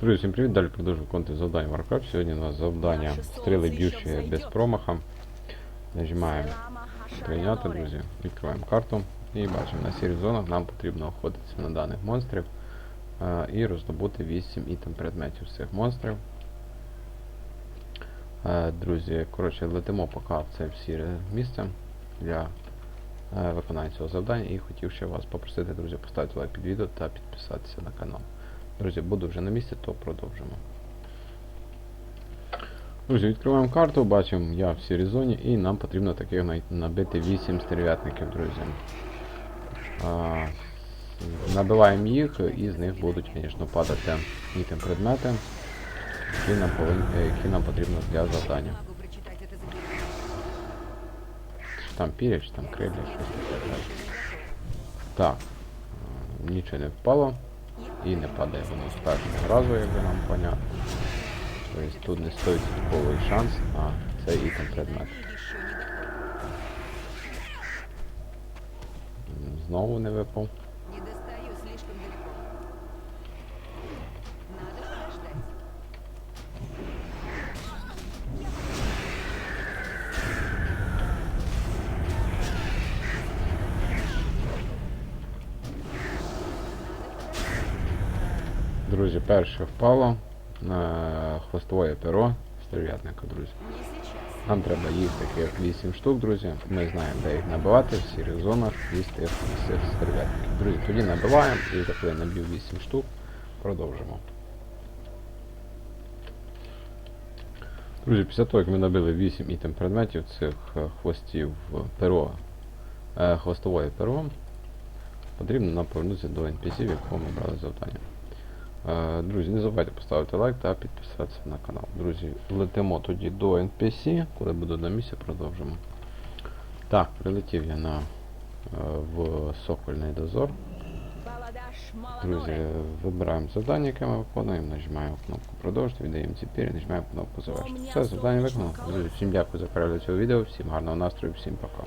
Друзі, всім привіт! Далі продовжую виконувати завдання Warcraft. Сьогодні у нас завдання стріли б'ючі без промаха. Нажимаємо прийняти, друзі. Відкриваємо карту і бачимо на сірих зонах нам потрібно охотитися на даних монстрів е, і роздобути 8 ітем предметів з цих монстрів. Е, Друзі, коротше, летимо поки в це в сіре місце для е, виконання цього завдання і хотів ще вас попросити, друзі, поставити лайк під відео та підписатися на канал. Друзі, буду вже на місці, то продовжимо. Друзі, відкриваємо карту, бачимо я в сірій зоні і нам потрібно таких набити 8 стерв'ятників, друзі. Набиваємо їх і з них будуть, звісно, падати ітем предмети, які нам, повинні, е, які нам потрібно для завдання. Там піря, чи там крилля, щось таке. так. Нічого не впало і не падає воно з першого разу, якби нам понятно. Тобто тут не 100% шанс на цей ітем предмет. Знову не випав. Друзі, перше впало на хвостове перо стерв'ятника, друзі. Нам треба їх таких 8 штук, друзі. Ми знаємо, де їх набивати, в сірих зонах їсти цих стерв'ятників. Друзі, тоді набиваємо і коли набив 8 штук, продовжимо. Друзі, після того, як ми набили 8 ітем предметів цих е, хвостів перо, е, хвостової перо, потрібно нам повернутися до NPC, в якому ми брали завдання. Е, Друзі, не забувайте поставити лайк та підписатися на канал. Друзі, летимо тоді до NPC, коли буду на місці, продовжимо. Так, прилетів я на, е, в Сокольний дозор. Друзі, вибираємо завдання, яке ми виконуємо, нажимаємо кнопку продовжити, віддаємо ціпір і нажимаємо кнопку завершити. Все, завдання виконано. Друзі, всім дякую за перегляд цього відео, всім гарного настрою, всім пока.